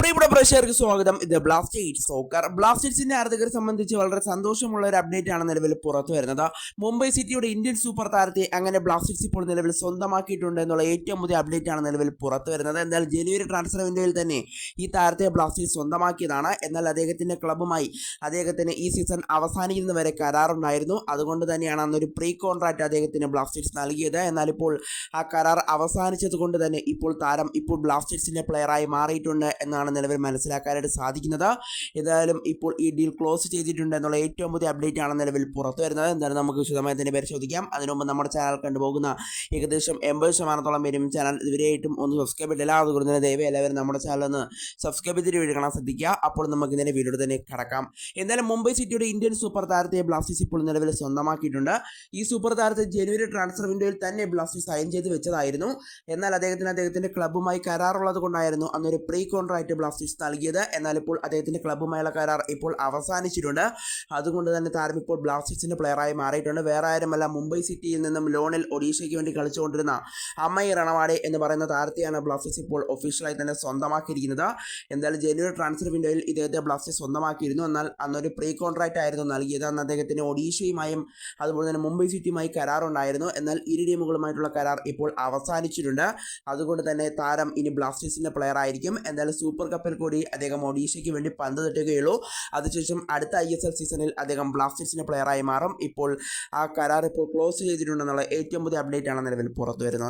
പ്രിയപ്പെട്ട പ്രേക്ഷകർക്ക് സ്വാഗതം. ഇത് ബ്ലാസ്റ്റേഴ്സ് സോക്കർ ബ്ലാസ്റ്റേഴ്സിന്റെ ആരാധകരെ സംബന്ധിച്ച് വളരെ സന്തോഷമുള്ള ഒരു അപ്ഡേറ്റ് ആണ് നിലവിൽ പുറത്തു വരുന്നത്. മുംബൈ സിറ്റിയുടെ ഇന്ത്യൻ സൂപ്പർ താരത്തെ അങ്ങനെ ബ്ലാസ്റ്റേഴ്സ് ഇപ്പോൾ നിലവിൽ സ്വന്തമാക്കിയിട്ടുണ്ട് എന്നുള്ള ഏറ്റവും പുതിയ അപ്ഡേറ്റ് ആണ് നിലവിൽ പുറത്തു വരുന്നത്. എന്നാൽ ജനുവരി ട്രാൻസ്ഫർ വിൻഡോയിൽ തന്നെ ഈ താരത്തെ ബ്ലാസ്റ്റേഴ്സ് സ്വന്തമാക്കിയതാണ്. എന്നാൽ അദ്ദേഹത്തിന്റെ ക്ലബുമായി അദ്ദേഹത്തിന് ഈ സീസൺ അവസാനിക്കുന്ന വരെ കരാറുണ്ടായിരുന്നു. അതുകൊണ്ട് തന്നെയാണ് അന്നൊരു പ്രീ കോൺട്രാക്ട് അദ്ദേഹത്തിന് ബ്ലാസ്റ്റേഴ്സ് നൽകിയത്. എന്നാൽ ഇപ്പോൾ ആ കരാർ അവസാനിച്ചത് കൊണ്ട് തന്നെ ഇപ്പോൾ താരം ഇപ്പോൾ ബ്ലാസ്റ്റേഴ്സിന്റെ പ്ലെയറായി മാറിയിട്ടുണ്ട് എന്നാണ് നിലവിൽ മനസ്സിലാക്കാനായിട്ട് സാധിക്കുന്നത്. ഏതായാലും ഇപ്പോൾ ഈ ഡീൽ ക്ലോസ് ചെയ്തിട്ടുണ്ട് എന്നുള്ള ഏറ്റവും പുതിയ അപ്ഡേറ്റ് ആണ് നിലവിൽ പുറത്തു വരുന്നത്. എന്തായാലും നമുക്ക് വിശദമായി തന്നെ പരിശോധിക്കാം അതിനുമുമ്പ് നമ്മുടെ ചാനൽ കണ്ടുപോകുന്ന ഏകദേശം എൺപത് ശതമാനത്തോളം പേരും ചാനൽ ഇതുവരെയായിട്ടും ഒന്ന് സബ്സ്ക്രൈബ് ചെയ്തില്ല അതുകൊണ്ട് തന്നെ ദയവ് എല്ലാവരും നമ്മുടെ ചാനൽ ഒന്ന് സബ്സ്ക്രൈബ് ചെയ്തിട്ട് വീഡിയോ കാണാൻ ശ്രദ്ധിക്കുക. അപ്പോൾ നമുക്ക് ഇതിന്റെ വീഡിയോ തന്നെ കടക്കാം. എന്തായാലും മുംബൈ സിറ്റിയുടെ ഇന്ത്യൻ സൂപ്പർ താരത്തെ ബ്ലാസ്റ്റേഴ്സ് ഇപ്പോൾ നിലവിൽ സ്വന്തമാക്കിയിട്ടുണ്ട്. ഈ സൂപ്പർ താരത്തെ ജനുവരി ട്രാൻസ്ഫർ വിൻഡോയിൽ തന്നെ ബ്ലാസ്റ്റേഴ്സ് സൈൻ ചെയ്ത് വെച്ചതായിരുന്നു. എന്നാൽ അദ്ദേഹത്തിന് അദ്ദേഹത്തിന്റെ ക്ലബ്ബുമായി കരാറുള്ളത് കൊണ്ടായിരുന്നു. അന്നൊരു പ്രീ കോൺട്രാക്ട് ബ്ലാസ്റ്റേഴ്സ് നൽകിയത്. എന്നാൽ ഇപ്പോൾ അദ്ദേഹത്തിന്റെ ക്ലബ്ബുമായുള്ള കരാർ ഇപ്പോൾ അവസാനിച്ചിട്ടുണ്ട്. അതുകൊണ്ട് തന്നെ താരം ഇപ്പോൾ ബ്ലാസ്റ്റേഴ്സിന്റെ പ്ലെയറായി മാറിയിട്ടുണ്ട്. വേറെ ആരുമല്ല മുംബൈ സിറ്റിയിൽ നിന്നും ലോണിൽ ഒഡീഷയ്ക്ക് വേണ്ടി കളിച്ചുകൊണ്ടിരുന്ന അമ്മയി റണവാഡെ എന്ന് പറയുന്ന താരത്തെയാണ് ബ്ലാസ്റ്റേഴ്സ് ഇപ്പോൾ ഒഫീഷ്യലായി തന്നെ സ്വന്തമാക്കിയിരിക്കുന്നത്. എന്തായാലും ജനുവരി ട്രാൻസ്ഫർ വിൻഡോയിൽ ഇദ്ദേഹത്തെ ബ്ലാസ്റ്റേഴ്സ് സ്വന്തമാക്കിയിരുന്നു. എന്നാൽ അന്നൊരു പ്രീ കോൺട്രാക്റ്റ് ആയിരുന്നു നൽകിയത്. അന്ന് അദ്ദേഹത്തിന് ഒഡീഷയുമായും അതുപോലെ തന്നെ മുംബൈ സിറ്റിയുമായി കരാറുണ്ടായിരുന്നു എന്നാൽ ഇരു ടീമുകളുമായിട്ടുള്ള കരാർ ഇപ്പോൾ അവസാനിച്ചിട്ടുണ്ട്. അതുകൊണ്ട് തന്നെ താരം ഇനി ബ്ലാസ്റ്റേഴ്സിന്റെ പ്ലെയർ ആയിരിക്കും. എന്തായാലും സൂപ്പർ കപ്പിൽ കൂടി അദ്ദേഹം ഒഡീഷയ്ക്ക് വേണ്ടി പന്ത് തട്ടുകയുള്ളൂ. അതിനുശേഷം അടുത്ത ഐ എസ് എൽ സീസണിൽ അദ്ദേഹം ബ്ലാസ്റ്റേഴ്സിന്റെ പ്ലെയറായി മാറും. ഇപ്പോൾ ആ കരാർ ഇപ്പോൾ ക്ലോസ് ചെയ്തിട്ടുണ്ടെന്നുള്ള ഏറ്റവും പുതിയ അപ്ഡേറ്റാണ് നിലവിൽ പുറത്തു വരുന്നത്